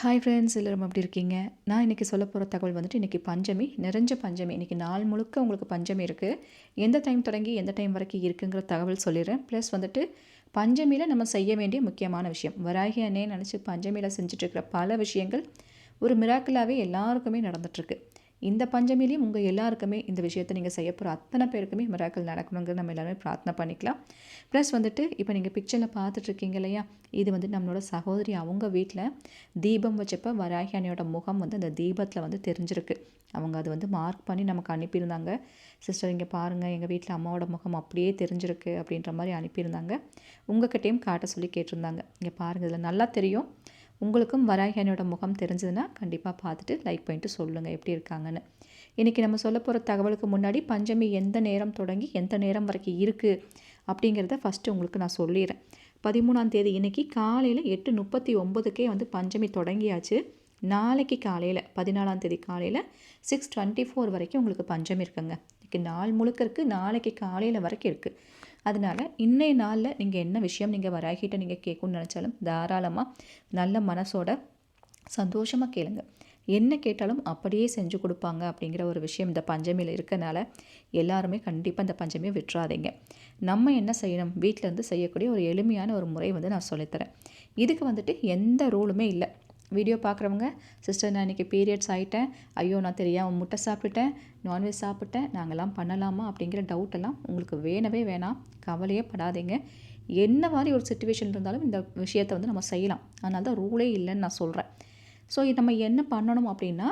Hi friends எல்லோரும் அப்படி இருக்கீங்க? நான் இன்றைக்கி சொல்ல போகிற தகவல் வந்துட்டு இன்றைக்கி பஞ்சமி நிறைஞ்ச பஞ்சமி. இன்றைக்கி நாள் முழுக்க உங்களுக்கு பஞ்சமி இருக்குது எந்த டைம் தொடங்கி எந்த டைம் வரைக்கும் இருக்குங்கிற தகவல் சொல்லிடுறேன். ப்ளஸ் வந்துட்டு பஞ்சமியில் நம்ம செய்ய வேண்டிய முக்கியமான விஷயம். வராகி அண்ணே நினச்சி பஞ்சமியில் செஞ்சுட்ருக்கிற பல விஷயங்கள் ஒரு மிராக்கிளாகவே எல்லாருக்குமே நடந்துகிட்ருக்கு இந்த பஞ்சமிலையும் உங்கள் எல்லாருக்குமே இந்த விஷயத்தை நீங்கள் செய்ய போகிற அத்தனை பேருக்குமே மிராக்கள் நடக்கணுங்கிறது நம்ம எல்லாருமே பிரார்த்தனை பண்ணிக்கலாம். ப்ளஸ் வந்துட்டு இப்போ நீங்கள் பிக்சரில் பார்த்துட்ருக்கீங்க இல்லையா? இது வந்து நம்மளோட சகோதரி அவங்க வீட்டில் தீபம் வச்சப்போ வராகி முகம் வந்து அந்த தீபத்தில் வந்து தெரிஞ்சிருக்கு. அவங்க அது வந்து மார்க் பண்ணி நமக்கு அனுப்பியிருந்தாங்க. சிஸ்டர் இங்கே பாருங்கள் எங்கள் வீட்டில் அம்மாவோட முகம் அப்படியே தெரிஞ்சிருக்கு அப்படின்ற மாதிரி அனுப்பியிருந்தாங்க. உங்ககிட்டையும் காட்ட சொல்லி கேட்டிருந்தாங்க. இங்கே பாருங்கள் இதில் நல்லா தெரியும். உங்களுக்கும் வராகியனோட முகம் தெரிஞ்சதுன்னா கண்டிப்பாக பார்த்துட்டு லைக் பண்ணிட்டு சொல்லுங்கள் எப்படி இருக்காங்கன்னு. இன்றைக்கி நம்ம சொல்ல போகிற தகவலுக்கு முன்னாடி பஞ்சமி எந்த நேரம் தொடங்கி எந்த நேரம் வரைக்கும் இருக்குது அப்படிங்கிறத ஃபஸ்ட்டு உங்களுக்கு நான் சொல்லிடுறேன். பதிமூணாம் தேதி இன்றைக்கி காலையில் எட்டு முப்பத்தி ஒம்பதுக்கே வந்து பஞ்சமி தொடங்கியாச்சு. நாளைக்கு காலையில் பதினாலாம் தேதி காலையில் சிக்ஸ் டுவெண்ட்டி ஃபோர் வரைக்கும் உங்களுக்கு பஞ்சமி இருக்குங்க. இன்றைக்கி நாள் முழுக்க இருக்குது நாளைக்கு காலையில் வரைக்கும் இருக்குது அதனால் இன்றைய நாளில் நீங்கள் என்ன விஷயம் நீங்கள் வராகிட்ட நீங்கள் கேட்கணும்னு நினச்சாலும் தாராளமாக நல்ல மனசோட சந்தோஷமாக கேளுங்க. என்ன கேட்டாலும் அப்படியே செஞ்சு கொடுப்பாங்க அப்படிங்கிற ஒரு விஷயம் இந்த பஞ்சமியில் இருக்கனால எல்லாருமே கண்டிப்பாக இந்த பஞ்சமியை விட்டுறாதீங்க. நம்ம என்ன செய்யணும்? வீட்டிலேருந்து செய்யக்கூடிய ஒரு எளிமையான ஒரு முறை வந்து நான் சொல்லித்தரேன். இதுக்கு வந்துட்டு எந்த ரூலுமே இல்லை. வீடியோ பார்க்குறவங்க சிஸ்டர் நான் இன்றைக்கி பீரியட்ஸ் ஆகிட்டேன் ஐயோ நான் தெரியாமல் முட்டை சாப்பிட்டுட்டேன். நான்வெஜ் சாப்பிட்டேன். நாங்கள்லாம் பண்ணலாமா? அப்படிங்கிற டவுட் எல்லாம் உங்களுக்கு வேணவே வேணாம். கவலையே படாதீங்க. என்ன மாதிரி ஒரு சுச்சுவேஷன் இருந்தாலும் இந்த விஷயத்தை வந்து நம்ம செய்யலாம். அதனால தான் ரூலே இல்லைன்னு நான் சொல்கிறேன் ஸோ நம்ம என்ன பண்ணணும் அப்படின்னா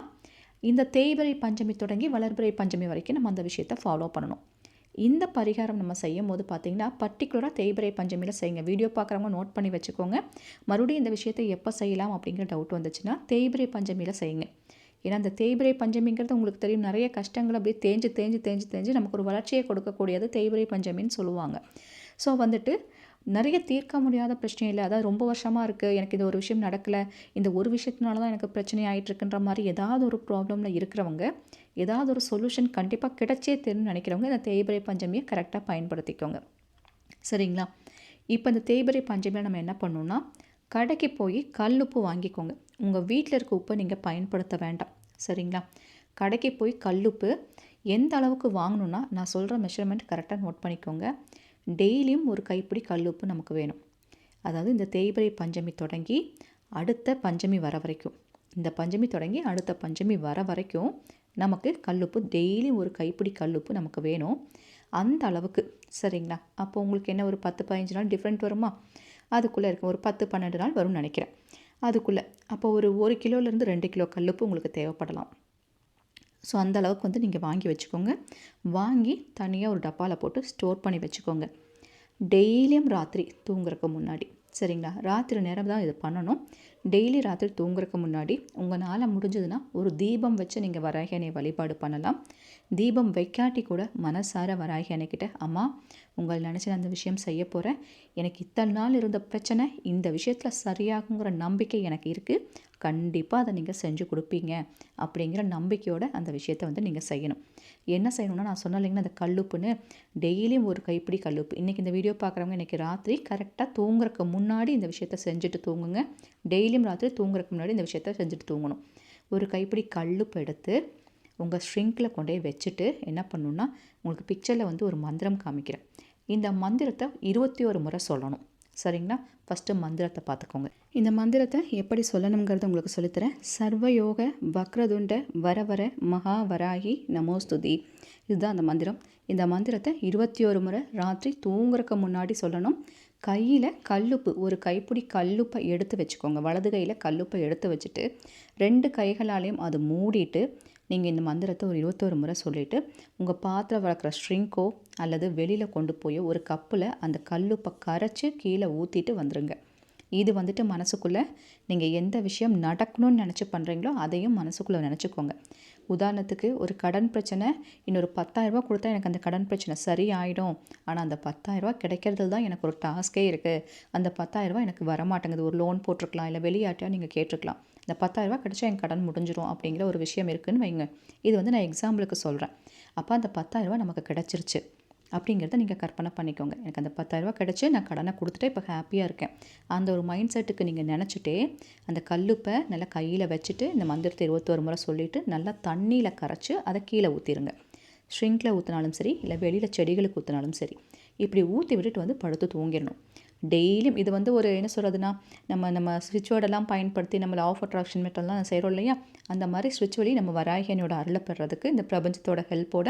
இந்த தேய்பிரை பஞ்சமி தொடங்கி வளர்பிறை பஞ்சமி வரைக்கும் நம்ம அந்த விஷயத்தை ஃபாலோ பண்ணணும். இந்த பரிகாரம் நம்ம செய்யும் போது பார்த்திங்கன்னா பர்டிகுலராக தேய்பிரை பஞ்சமியில் செய்யுங்க. வீடியோ பார்க்குறவங்க நோட் பண்ணி வச்சுக்கோங்க. மறுபடியும் இந்த விஷயத்தை எப்போ செய்யலாம் அப்படிங்கிற டவுட் வந்துச்சுன்னா தேய்பிரை பஞ்சமியில் செய்யுங்க. ஏன்னா அந்த தேய்பிரை பஞ்சமிங்கிறது உங்களுக்கு தெரியும் நிறைய கஷ்டங்கள் அப்படியே தேஞ்சு தேஞ்சு தேஞ்சு தேஞ்சு நமக்கு ஒரு வளர்ச்சியை கொடுக்கக்கூடியது தேய்பிரை பஞ்சமின்னு சொல்லுவாங்க. ஸோ வந்துட்டு நிறைய தீர்க்க முடியாத பிரச்சனை இல்லை. அதாவது ரொம்ப வருஷமாக இருக்குது எனக்கு இந்த ஒரு விஷயம் நடக்கலை. இந்த ஒரு விஷயத்தினால தான் எனக்கு பிரச்சனை ஆகிட்டுருக்குன்ற மாதிரி ஏதாவது ஒரு ப்ராப்ளமில் இருக்கிறவங்க ஏதாவது ஒரு சொல்யூஷன் கண்டிப்பாக கிடைச்சே தெரியும்னு நினைக்கிறவங்க இந்த தேய்பிரை பஞ்சமியை கரெக்டாக பயன்படுத்திக்கோங்க. சரிங்களா? இப்போ இந்த தேய்பிரை பஞ்சமியில் நம்ம என்ன பண்ணணும்னா கடைக்கு போய் கல் உப்பு வாங்கிக்கோங்க. உங்கள் வீட்டில் இருக்க உப்பை நீங்கள் பயன்படுத்த வேண்டாம். சரிங்களா? கடைக்கு போய் கல்லுப்பு எந்த அளவுக்கு வாங்கணுன்னா நான் சொல்கிற மெஷர்மெண்ட் கரெக்டாக நோட் பண்ணிக்கோங்க. டெய்லியும் ஒரு கைப்பிடி கல்லுப்பு நமக்கு வேணும். அதாவது இந்த தேய்பிரை பஞ்சமி தொடங்கி அடுத்த பஞ்சமி வர வரைக்கும். இந்த பஞ்சமி தொடங்கி அடுத்த பஞ்சமி வர வரைக்கும் நமக்கு கல்லுப்பு டெய்லி ஒரு கைப்பிடி கல்லுப்பு நமக்கு வேணும். அந்த அளவுக்கு சரிங்களா? அப்போ உங்களுக்கு என்ன ஒரு பத்து பதினஞ்சு நாள் டிஃப்ரெண்ட் வருமா? அதுக்குள்ளே இருக்கும் ஒரு பத்து பன்னெண்டு நாள் வரும்னு நினைக்கிறேன். அதுக்குள்ளே அப்போ ஒரு ஒரு கிலோலேருந்து ரெண்டு கிலோ கல்லுப்பு உங்களுக்கு தேவைப்படலாம். ஸோ அந்த அளவுக்கு வந்து நீங்கள் வாங்கி வச்சுக்கோங்க. வாங்கி தனியாக ஒரு டப்பாவில் போட்டு ஸ்டோர் பண்ணி வச்சுக்கோங்க. டெய்லியும் ராத்திரி தூங்குறதுக்கு முன்னாடி. சரிங்களா? ராத்திரி நேரம் தான் இது பண்ணணும். டெய்லி ராத்திரி தூங்குறதுக்கு முன்னாடி உங்கள் நாளை முடிஞ்சதுன்னா ஒரு தீபம் வச்சு நீங்கள் வராகியனை வழிபாடு பண்ணலாம். தீபம் வைக்காட்டி கூட மனசார வராகியனைக்கிட்ட அம்மா உங்கள் நினச்சி அந்த விஷயம் செய்ய போகிறேன் எனக்கு இத்தனை நாள் இருந்த பிரச்சனை இந்த விஷயத்தில் சரியாகுங்கிற நம்பிக்கை எனக்கு இருக்குது கண்டிப்பாக அதை நீங்கள் செஞ்சு கொடுப்பீங்க அப்படிங்கிற நம்பிக்கையோடு அந்த விஷயத்தை வந்து நீங்கள் செய்யணும். என்ன செய்யணும்னா நான் சொன்ன இல்லைங்கன்னா அந்த கல்லுப்புன்னு. டெய்லியும் ஒரு கைப்பிடி கல்லுப்பு. இன்றைக்கி இந்த வீடியோ பார்க்குறவங்க இன்றைக்கி ராத்திரி கரெக்டாக தூங்குறக்கு முன்னாடி இந்த விஷயத்த செஞ்சுட்டு தூங்குங்க. டெய்லியும் ராத்திரி தூங்குறக்கு முன்னாடி இந்த விஷயத்த செஞ்சுட்டு தூங்கணும். ஒரு கைப்பிடி கல்லுப்பு எடுத்து உங்கள் ஸ்ட்ரிங்கில் கொண்டே வச்சுட்டு என்ன பண்ணணுன்னா உங்களுக்கு பிக்சரில் வந்து ஒரு மந்திரம் காமிக்கிறேன். இந்த மந்திரத்தை இருபத்தி ஒரு முறை சொல்லணும். சரிங்களா? ஃபஸ்ட்டு மந்திரத்தை பார்த்துக்கோங்க. இந்த மந்திரத்தை எப்படி சொல்லணுங்கிறத உங்களுக்கு சொல்லித்தரேன். சர்வயோக வக்ரதுண்ட வரவர மகாவராகி நமோஸ்துதி. இதுதான் அந்த மந்திரம். இந்த மந்திரத்தை இருபத்தி ஒரு முறை ராத்திரி தூங்குறக்கு முன்னாடி சொல்லணும். கையில் கல்லுப்பு ஒரு கைப்பிடி கல்லுப்பை எடுத்து வச்சுக்கோங்க. வலது கையில் கல்லுப்பை எடுத்து வச்சுட்டு ரெண்டு கைகளாலையும் அது மூடிட்டு நீங்கள் இந்த மந்திரத்தை ஒரு இருபத்தோரு முறை சொல்லிவிட்டு உங்கள் பாத்திரம் வளர்க்குற ஸ்ட்ரிங்கோ அல்லது வெளியில் கொண்டு போய் ஒரு கப்பில் அந்த கல்லுப்பை கரைச்சி கீழே ஊற்றிட்டு வந்துடுங்க இது வந்துட்டு மனசுக்குள்ளே நீங்கள் எந்த விஷயம் நடக்கணும்னு நினச்சி பண்ணுறீங்களோ அதையும் மனசுக்குள்ளே நினச்சிக்கோங்க. உதாரணத்துக்கு ஒரு கடன் பிரச்சனை இன்னொரு பத்தாயிரரூபா கொடுத்தா எனக்கு அந்த கடன் பிரச்சனை சரி ஆகிடும் ஆனால் அந்த பத்தாயிரரூபா கிடைக்கிறது தான் எனக்கு ஒரு டாஸ்க்கே இருக்குது அந்த பத்தாயிரரூபா எனக்கு வரமாட்டேங்குது. ஒரு லோன் போட்டிருக்கலாம் இல்லை வெளியாட்டியாக நீங்கள் கேட்டிருக்கலாம். இந்த பத்தாயிரரூபா கிடச்சா என் கடன் முடிஞ்சிடும் அப்படிங்கிற ஒரு விஷயம் இருக்குதுன்னு வைங்க. இது வந்து நான் எக்ஸாம்பிளுக்கு சொல்கிறேன் அப்போ அந்த பத்தாயிரரூபா நமக்கு கிடச்சிருச்சு அப்படிங்கிறத நீங்கள் கற்பனை பண்ணிக்கோங்க. எனக்கு அந்த பத்தாயிரரூபா கிடச்சி நான் கடனை கொடுத்துட்டு இப்போ ஹாப்பியாக இருக்கேன். அந்த ஒரு மைண்ட் செட்டுக்கு நீங்கள் நினச்சிட்டே அந்த கல்லுப்பை நல்லா கையில் வச்சுட்டு இந்த மந்திரத்தை இருபத்தோரு முறை சொல்லிவிட்டு நல்லா தண்ணியில் கரைச்சி அதை கீழே ஊற்றிடுங்க ஸ்ட்ரிங்கில் ஊற்றினாலும் சரி இல்லை வெளியில் செடிகளுக்கு ஊற்றினாலும் சரி இப்படி ஊற்றி விட்டுட்டு வந்து படுத்து தூங்கிடணும். டெய்லியும் இது வந்து ஒரு என்ன சொல்கிறதுனா நம்ம நம்ம ஸ்விட்ச் பயன்படுத்தி நம்ம ஆஃப் அட்ராக்ஷன் மெட்டெல்லாம் செய்கிறோம் இல்லையா? அந்த மாதிரி ஸ்விட்ச் வழி நம்ம வராகியனோட அருளை பெறதுக்கு இந்த பிரபஞ்சத்தோட ஹெல்ப்போட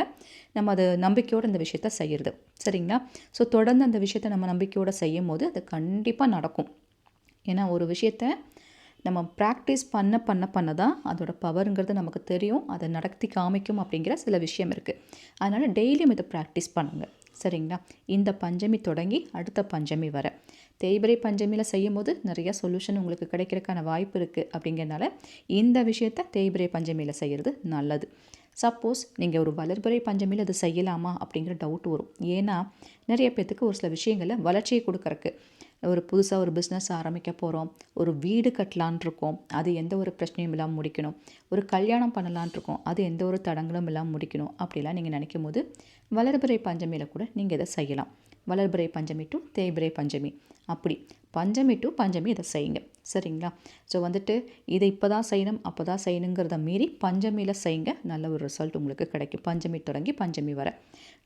நம்ம அது நம்பிக்கையோடு இந்த விஷயத்த செய்கிறது சரிங்களா? ஸோ தொடர்ந்து அந்த விஷயத்த நம்ம நம்பிக்கையோடு செய்யும் போது அது கண்டிப்பாக நடக்கும். ஏன்னா ஒரு விஷயத்த நம்ம ப்ராக்டிஸ் பண்ண பண்ண பண்ண தான் அதோட பவருங்கிறது நமக்கு தெரியும் அதை நடத்தி காமிக்கும் அப்படிங்கிற சில விஷயம் இருக்குது அதனால் டெய்லியும் இதை ப்ராக்டிஸ் பண்ணுங்கள் சரிங்களா? இந்த பஞ்சமி தொடங்கி அடுத்த பஞ்சமி வர. தேய்பிரை பஞ்சமியில் செய்யும் போது நிறைய சொல்யூஷன் உங்களுக்கு கிடைக்கிறதுக்கான வாய்ப்பு இருக்குது அப்படிங்கிறனால இந்த விஷயத்த தேய்பிரை பஞ்சமியில் செய்கிறது நல்லது. சப்போஸ் நீங்கள் ஒரு வளர்பிறை பஞ்சமியில் அது செய்யலாமா அப்படிங்கிற டவுட் வரும். ஏன்னா நிறைய பேர்த்துக்கு ஒரு சில விஷயங்களில் வளர்ச்சியை கொடுக்கறக்கு. ஒரு புதுசாக ஒரு பிஸ்னஸ் ஆரம்பிக்க போகிறோம் ஒரு வீடு கட்டலான் இருக்கோம். அது எந்த ஒரு பிரச்சனையும் இல்லாமல் முடிக்கணும். ஒரு கல்யாணம் பண்ணலான் இருக்கோம். அது எந்த ஒரு தடங்களும் இல்லாமல் முடிக்கணும். அப்படிலாம் நீங்கள் நினைக்கும் போது வளர்பிறை பஞ்சமியில் கூட நீங்கள் இதை செய்யலாம். வளர்பிறை பஞ்சமி டு தேய்பிறை பஞ்சமி. அப்படி. பஞ்சமி டு பஞ்சமி இதை செய்யுங்க. சரிங்களா? ஸோ வந்துட்டு இதை இப்போ தான் செய்யணும் அப்போ தான் செய்யணுங்கிறத மீறி பஞ்சமியில் செய்யுங்க. நல்ல ஒரு ரிசல்ட் உங்களுக்கு கிடைக்கும். பஞ்சமி தொடங்கி பஞ்சமி வர.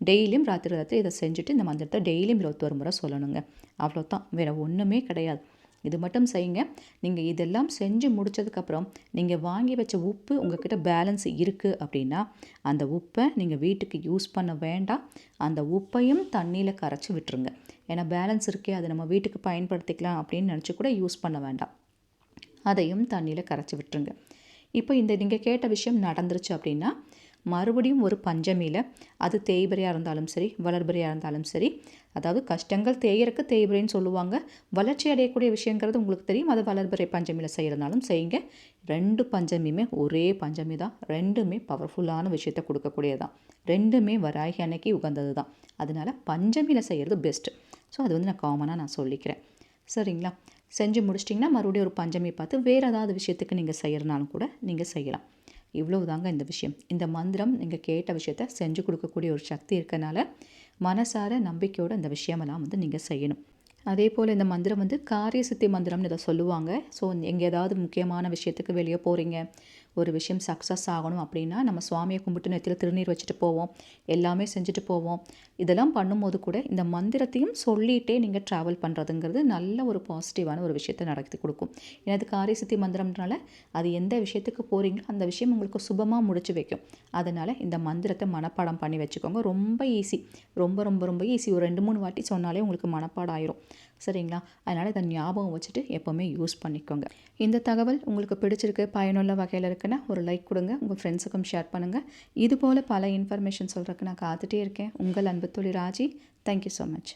டெய்லியும் ராத்திரி ராத்திரி இதை செஞ்சுட்டு இந்த மந்திரத்தை டெய்லியும் இருபத்தொரு முறை சொல்லணுங்க. அவ்வளோதான் வேறு ஒன்றுமே கிடையாது. இது மட்டும் செய்யுங்க. நீங்கள் இதெல்லாம் செஞ்சு முடித்ததுக்கப்புறம் நீங்கள் வாங்கி வச்ச உப்பு உங்ககிட்ட பேலன்ஸ் இருக்குது அப்படின்னா அந்த உப்பை நீங்கள் வீட்டுக்கு யூஸ் பண்ண வேண்டாம். அந்த உப்பையும் தண்ணியில் கரைச்சி விட்டுருங்க. ஏன்னா பேலன்ஸ் இருக்கே அதை நம்ம வீட்டுக்கு பயன்படுத்திக்கலாம் அப்படின்னு நினச்சி கூட யூஸ் பண்ண வேண்டாம். அதையும் தண்ணியில் கரைச்சி விட்டுருங்க. இப்போ இந்த நீங்கள் கேட்ட விஷயம் நடந்துருச்சு அப்படின்னா மறுபடியும் ஒரு பஞ்சமியில் அது தேய்பிரையாக இருந்தாலும் சரி வளர்பிரையாக இருந்தாலும் சரி அதாவது கஷ்டங்கள் தேயறக்கு தேய்பிரைன்னு சொல்லுவாங்க. வளர்ச்சி அடையக்கூடிய விஷயங்கிறது உங்களுக்கு தெரியும். அது வளர்பிறை பஞ்சமியில் செய்கிறதுனாலும் செய்யுங்க. ரெண்டு பஞ்சமியுமே ஒரே பஞ்சமி தான். ரெண்டுமே பவர்ஃபுல்லான விஷயத்தை கொடுக்கக்கூடியதான் ரெண்டுமே வராகி அன்னைக்கு உகந்தது தான் அதனால் பஞ்சமியில் செய்கிறது பெஸ்ட்டு ஸோ அது வந்து நான் காமனாக நான் சொல்லிக்கிறேன். சரிங்களா? செஞ்சு முடிச்சிட்டிங்கன்னா மறுபடியும் ஒரு பஞ்சமி பார்த்து வேறு ஏதாவது விஷயத்துக்கு நீங்கள் செய்கிறனாலும் கூட நீங்கள் செய்யலாம். இவ்வளவு தாங்க இந்த விஷயம். இந்த மந்திரம் நீங்கள் கேட்ட விஷயத்த செஞ்சு கொடுக்கக்கூடிய ஒரு சக்தி இருக்கனால மனசார நம்பிக்கையோடு இந்த விஷயமெல்லாம் வந்து நீங்கள் செய்யணும். அதே போல் இந்த மந்திரம் வந்து காரிய சித்தி மந்திரம்னு இதை சொல்லுவாங்க. ஸோ எங்கே ஏதாவது முக்கியமான விஷயத்துக்கு வெளியே போகிறீங்க ஒரு விஷயம் சக்ஸஸ் ஆகணும் அப்படின்னா நம்ம சுவாமியை கும்பிட்டு நெத்தியில் திருநீர் வச்சுட்டு போவோம். எல்லாமே செஞ்சுட்டு போவோம். இதெல்லாம் பண்ணும்போது கூட இந்த மந்திரத்தையும் சொல்லிகிட்டே நீங்கள் ட்ராவல் பண்ணுறதுங்கிறது நல்ல ஒரு பாசிட்டிவான ஒரு விஷயத்தை நடத்தி கொடுக்கும். ஏன்னா அது காரியசித்தி மந்திரம்னால அது எந்த விஷயத்துக்கு போகிறீங்களோ அந்த விஷயம் உங்களுக்கு சுபமாக முடிச்சு வைக்கும். அதனால் இந்த மந்திரத்தை மனப்பாடம் பண்ணி வச்சுக்கோங்க. ரொம்ப ஈஸி ரொம்ப ரொம்ப ரொம்ப ஈஸி ஒரு ரெண்டு மூணு வாட்டி சொன்னாலே உங்களுக்கு மனப்பாடம் ஆயிரும் சரிங்களா? அதனால் இதை ஞாபகம் வச்சுட்டு எப்போவுமே யூஸ் பண்ணிக்கோங்க. இந்த தகவல் உங்களுக்கு பிடிச்சிருக்கு பயனுள்ள வகையில் இருக்குன்னா ஒரு லைக் கொடுங்க உங்கள் ஃப்ரெண்ட்ஸுக்கும் ஷேர் பண்ணுங்கள் இது போல் பல இன்ஃபர்மேஷன் சொல்கிறதுக்கு நான் காத்துட்டே இருக்கேன். உங்கள் அன்பு தொழில் ராஜி. Thank you so much